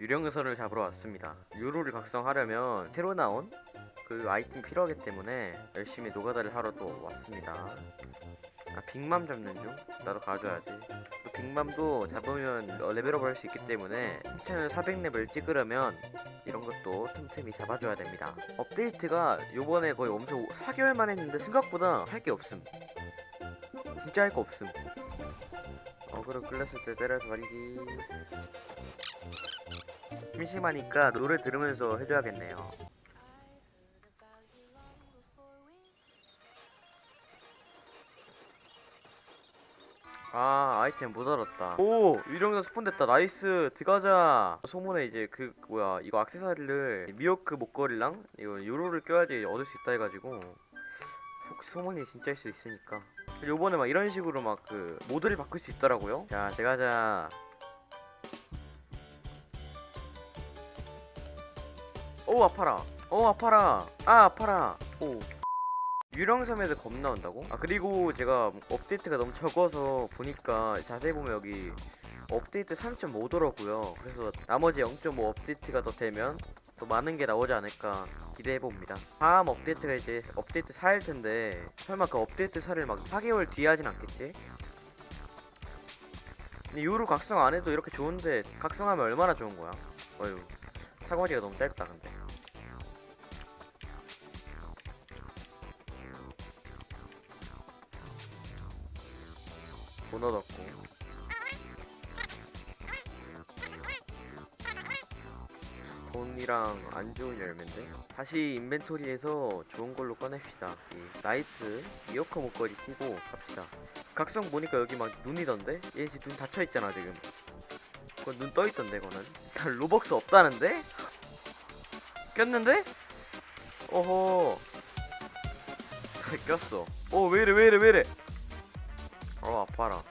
유령선을 잡으러 왔습니다. 유로를 각성하려면 새로 나온 그 아이템 필요하기 때문에 열심히 노가다를 하러 또 왔습니다. 아 빅맘 잡는 중? 나도 가져야지. 그 빅맘도 잡으면 어, 레벨업 할수 있기 때문에 채널 400레벨 찍으려면 이런 것도 틈틈이 잡아줘야 됩니다. 업데이트가 요번에 거의 엄청 4개월 만 했는데 생각보다 할 게 없음. 진짜 할 거 없음. 어그로 끌렸을 때 때려서 버리기. 심심하니까 노래 들으면서 해줘야겠네요. 아 아이템 못 얻었다. 오 유령선 스폰 됐다. 나이스. 들어가자. 소문에 이제 그 뭐야 이거 액세서리를 미호크 목걸이랑 이거 요로를 껴야지 얻을 수 있다 해가지고 혹시 소문이 진짜일 수 있으니까. 요번에 막 이런 식으로 막 그 모드를 바꿀 수 있더라고요. 자 들어가자 오 아파라. 오 아파라. 아 아파라. 오. 유령섬에서 겁 나온다고? 아 그리고 제가 업데이트가 너무 적어서 보니까 자세히 보면 여기 업데이트 3.5더라고요. 그래서 나머지 0.5 업데이트가 더 되면 또 많은 게 나오지 않을까 기대해 봅니다. 다음 업데이트가 이제 업데이트 4일 텐데 설마 그 업데이트 4를 막 4개월 뒤에 하진 않겠지? 근데 이후로 각성 안 해도 이렇게 좋은데 각성하면 얼마나 좋은 거야? 어휴 사거리가 너무 짧다 근데. 돈 얻었고. 돈이랑 안 좋은 열매인데? 다시 인벤토리에서 좋은 걸로 꺼냅시다. 이 나이트 이어커 목걸이 끼고 갑시다. 각성 보니까 여기 막 눈이던데? 얘 지금 눈 닫혀있잖아 지금 그건 눈 떠있던데 그거는 일단 로벅스 없다는데? 꼈는데? 어허 꼈어 어 왜이래 왜이래 왜이래 어 아파라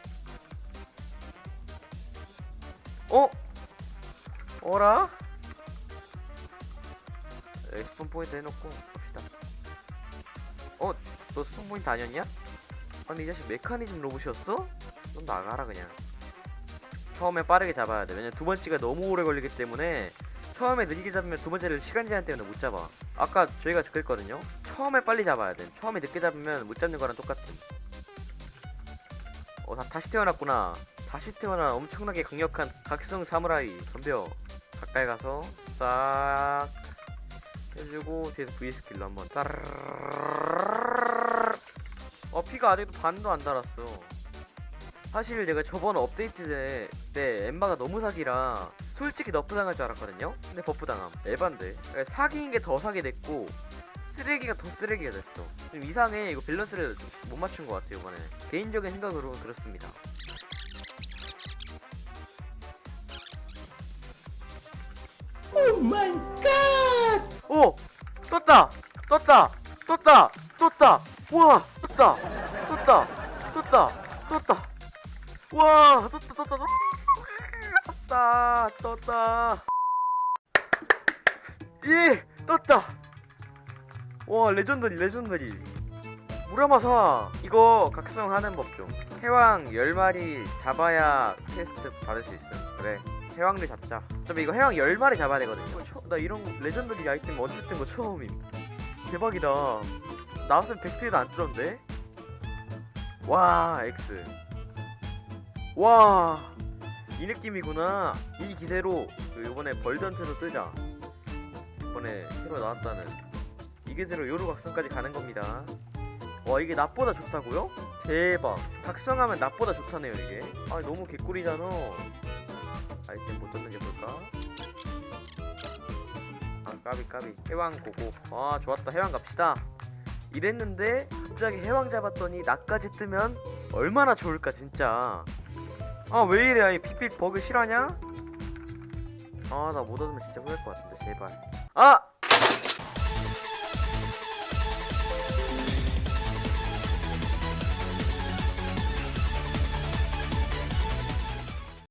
어? 어라? 여기 스폰 포인트 해놓고 갑시다 어? 너 스폰 포인트 아니었냐? 아니 이 자식 메커니즘 로봇이었어? 넌 나가라 그냥 처음에 빠르게 잡아야 돼. 왜냐면 두 번째가 너무 오래 걸리기 때문에 처음에 느리게 잡으면 두 번째를 시간 제한 때문에 못 잡아. 아까 저희가 그랬거든요. 처음에 빨리 잡아야 돼. 처음에 늦게 잡으면 못 잡는 거랑 똑같은. 어, 다, 시 태어났구나. 다시 태어난 엄청나게 강력한 각성 사무라이. 덤벼. 가까이 가서 싹 해주고 뒤에서 V 스킬로 한번 따르르어 피가 아직도 반도 안 달았어. 사실 내가 저번 업데이트 때 때 엠마가 너무 사기라 솔직히 너프 당할 줄 알았거든요? 근데 버프 당함. 에반데. 그러니까 사기인 게 더 사기 됐고 쓰레기가 더 쓰레기가 됐어. 좀 이상해. 이거 밸런스를 못 맞춘 것 같아요, 이번에. 개인적인 생각으로는 그렇습니다. 오 마이 갓! 오! 떴다! 떴다! 떴다! 떴다! 와! 떴다! 떴다! 떴다! 떴다! 와! 떴다! 떴다! 떴다! 떴다! 떴다! 예! 떴다! 와 레전더리 레전더리. 무라마사 이거 각성하는 법 좀 해왕 10마리 잡아야 퀘스트 받을 수 있음. 그래. 해왕을 잡자. 어차피 이거 해왕 10마리 잡아야 되거든. 이거 처, 나 이런 레전더리 아이템 어쨌든 거 처음임. 대박이다. 나왔으면 벡트에도 안 뜨던데? 와 X. 와 이 느낌이구나. 이 기세로 그 요번에 벌던트도 뜨자. 이번에 새로 나왔다는 이 기세로 요루 각성까지 가는 겁니다. 와 이게 낮보다 좋다고요? 대박. 각성하면 낮보다 좋다네요 이게. 아 너무 개꿀이잖아. 아이템 못 떴는 게 뭘까? 아 까비 까비. 해왕 고고. 아 좋았다. 해왕 갑시다. 이랬는데 갑자기 해왕 잡았더니 나까지 뜨면 얼마나 좋을까 진짜 아 왜 이래 아이 픽픽 버그 실화냐? 아 나 못 얻으면 진짜 후회할 것 같은데 제발 아!